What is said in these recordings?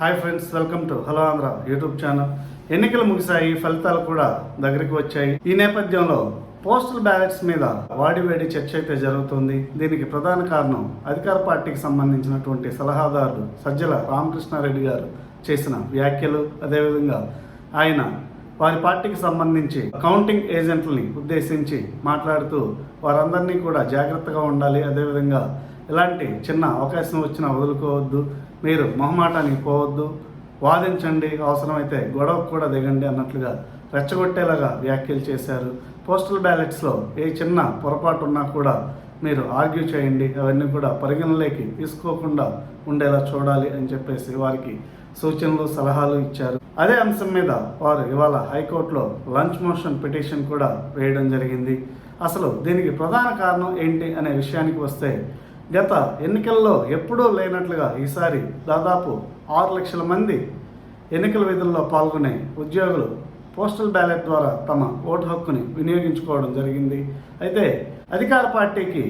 Hi friends welcome to hello Andhra YouTube channel. ఎన్నికలు ముగిశాయి ఫలితాలు కూడా దగ్గరికి వచ్చాయి. ఈ నేపథ్యంలో పోస్టల్ బ్యాలెట్స్ మీద వాడివేడి చర్చ అయితే జరుగుతుంది. దీనికి ప్రధాన కారణం అధికార పార్టీకి సంబంధించినటువంటి సలహాదారులు సజ్జల రామకృష్ణారెడ్డి గారు చేసిన వ్యాఖ్యలు. అదేవిధంగా ఆయన వారి పార్టీకి సంబంధించి కౌంటింగ్ ఏజెంట్లని ఉద్దేశించి మాట్లాడుతూ వారందరినీ కూడా జాగ్రత్తగా ఉండాలి. అదేవిధంగా ఎలాంటి చిన్న అవకాశం వచ్చినా వదులుకోవద్దు. మీరు మొహమాటానికి పోవద్దు. వాదించండి అవసరమైతే గొడవకు కూడా దిగండి అన్నట్లుగా రెచ్చగొట్టేలాగా వ్యాఖ్యలు చేశారు. పోస్టల్ బ్యాలెట్స్లో ఏ చిన్న పొరపాటు ఉన్నా కూడా మీరు ఆర్గ్యూ చేయండి. అవన్నీ కూడా పరిగణలోకి తీసుకోకుండా ఉండేలా చూడాలి అని చెప్పేసి వారికి సూచనలు సలహాలు ఇచ్చారు. అదే అంశం మీద వారు ఇవాళ హైకోర్టులో లంచ్ మోషన్ పిటిషన్ కూడా వేయడం జరిగింది. అసలు దీనికి ప్రధాన కారణం ఏంటి అనే విషయానికి వస్తే గత ఎన్నికల్లో ఎప్పుడూ లేనట్లుగా ఈసారి దాదాపు ఆరు లక్షల మంది ఎన్నికల విధుల్లో పాల్గొనే ఉద్యోగులు పోస్టల్ బ్యాలెట్ ద్వారా తమ ఓటు హక్కుని వినియోగించుకోవడం జరిగింది. అయితే అధికార పార్టీకి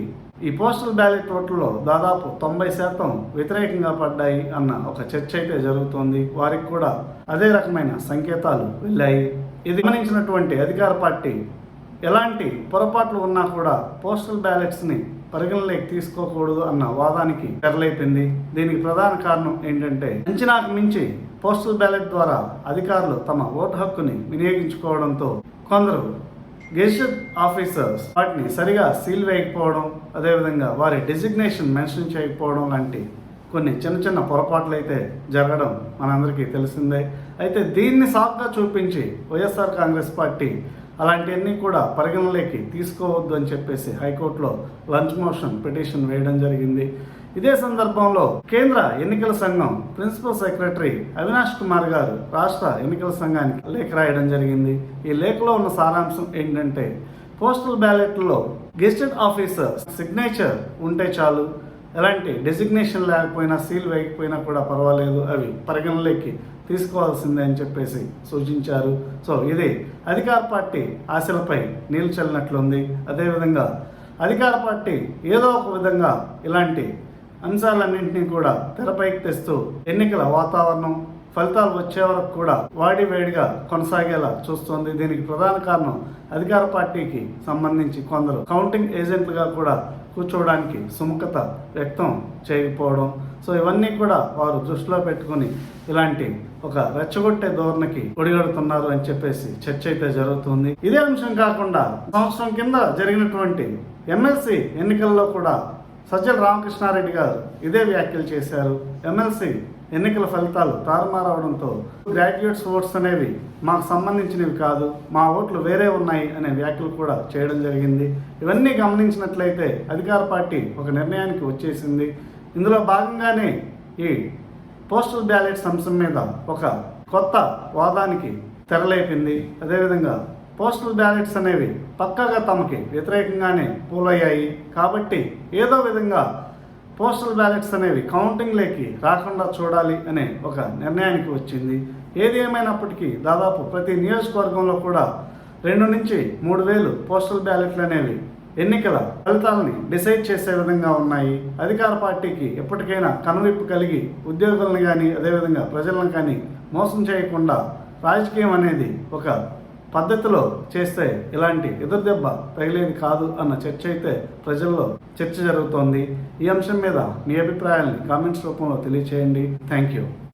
ఈ పోస్టల్ బ్యాలెట్ ఓట్లలో దాదాపు తొంభై శాతం వ్యతిరేకంగా పడ్డాయి అన్న ఒక చర్చ అయితే జరుగుతోంది. వారికి కూడా అదే రకమైన సంకేతాలు వెళ్ళాయి. ఇది గమనించినటువంటి అధికార పార్టీ ఎలాంటి పొరపాట్లు ఉన్నా కూడా పోస్టల్ బ్యాలెట్స్ని పరిగణలోకి తీసుకోకూడదు అన్న వాదానికి తెరలైపోయింది దీనికి ప్రధాన కారణం ఏంటంటే అంచనాకు మించి పోస్టల్ బ్యాలెట్ ద్వారా అధికారులు తమ ఓటు హక్కుని వినియోగించుకోవడంతో కొందరు గెజిట్ ఆఫీసర్స్ వాటిని సరిగా సీల్ వేయకపోవడం అదేవిధంగా వారి డెసిగ్నేషన్ మెన్షన్ చేయకపోవడం లాంటి కొన్ని చిన్న చిన్న పొరపాట్లు అయితే జరగడం మనందరికీ తెలిసిందే. అయితే దీన్ని సాఫ్గా చూపించి వైఎస్ఆర్ కాంగ్రెస్ పార్టీ అలాంటివన్నీ కూడా పరిగణలోకి తీసుకోవద్దు అని చెప్పేసి హైకోర్టులో లంచ్ మోషన్ పిటిషన్ వేయడం జరిగింది. ఇదే సందర్భంలో కేంద్ర ఎన్నికల సంఘం ప్రిన్సిపల్ సెక్రటరీ అవినాష్ కుమార్ గారు రాష్ట్ర ఎన్నికల సంఘానికి లేఖ రాయడం జరిగింది. ఈ లేఖలో ఉన్న సారాంశం ఏంటంటే పోస్టల్ బ్యాలెట్లో గెస్టెడ్ ఆఫీసర్ సిగ్నేచర్ ఉంటే చాలు. ఎలాంటి డెసిగ్నేషన్ లేకపోయినా సీల్ వేయకపోయినా కూడా పర్వాలేదు. అవి పరిగణలోకి తీసుకోవాల్సిందే అని చెప్పేసి సూచించారు. సో ఇది అధికార పార్టీ ఆశలపై నీళ్ళు చల్లినట్లుంది. అదేవిధంగా అధికార పార్టీ ఏదో ఒక విధంగా ఇలాంటి అంశాలన్నింటినీ కూడా తెరపైకి తెస్తూ ఎన్నికల వాతావరణం ఫలితాలు వచ్చే వరకు కూడా వాడి వేడిగా కొనసాగేలా చూస్తోంది. దీనికి ప్రధాన కారణం అధికార పార్టీకి సంబంధించి కొందరు కౌంటింగ్ ఏజెంట్లుగా కూడా కూర్చోవడానికి సుముఖత వ్యక్తం చేయకపోవడం. సో ఇవన్నీ కూడా వారు దృష్టిలో పెట్టుకుని ఇలాంటి ఒక రెచ్చగొట్టే ధోరణికి ఒడిగడుతున్నారు అని చెప్పేసి చర్చ అయితే జరుగుతుంది. ఇదే అంశం కాకుండా సంవత్సరం కింద జరిగినటువంటి ఎమ్మెల్సీ ఎన్నికల్లో కూడా సజ్జల రామకృష్ణారెడ్డి గారు ఇదే వ్యాఖ్యలు చేశారు. ఎమ్మెల్సీ ఎన్నికల ఫలితాలు తారుమారవడంతో గ్రాడ్యుయేట్స్ ఓట్స్ అనేవి మాకు సంబంధించినవి కాదు మా ఓట్లు వేరే ఉన్నాయి అనే వ్యాఖ్యలు కూడా చేయడం జరిగింది. ఇవన్నీ గమనించినట్లయితే అధికార పార్టీ ఒక నిర్ణయానికి వచ్చేసింది. ఇందులో భాగంగానే ఈ పోస్టల్ బ్యాలెట్స్ అంశం మీద ఒక కొత్త వాదానికి తెరలేపింది. అదేవిధంగా పోస్టల్ బ్యాలెట్స్ అనేవి పక్కగా తమకి వ్యతిరేకంగానే పూలయ్యాయి. కాబట్టి ఏదో విధంగా పోస్టల్ బ్యాలెట్స్ అనేవి కౌంటింగ్లోకి రాకుండా చూడాలి అనే ఒక నిర్ణయానికి వచ్చింది. ఏది ఏమైనప్పటికీ దాదాపు ప్రతి నియోజకవర్గంలో కూడా రెండు నుంచి మూడు వేలు పోస్టల్ బ్యాలెట్లు అనేవి ఎన్నికల ఫలితాలని డిసైడ్ చేసే విధంగా ఉన్నాయి. అధికార పార్టీకి ఎప్పటికైనా కనువిప్పు కలిగి ఉద్యోగులను కానీ అదేవిధంగా ప్రజలను కానీ మోసం చేయకుండా రాజకీయం అనేది ఒక పద్ధతిలో చేస్తే ఇలాంటి ఎదురుదెబ్బ తగిలేది కాదు అన్న చర్చ అయితే ప్రజల్లో చర్చ జరుగుతోంది. ఈ అంశం మీద మీ అభిప్రాయాల్ని కామెంట్స్ రూపంలో తెలియచేయండి. Thank you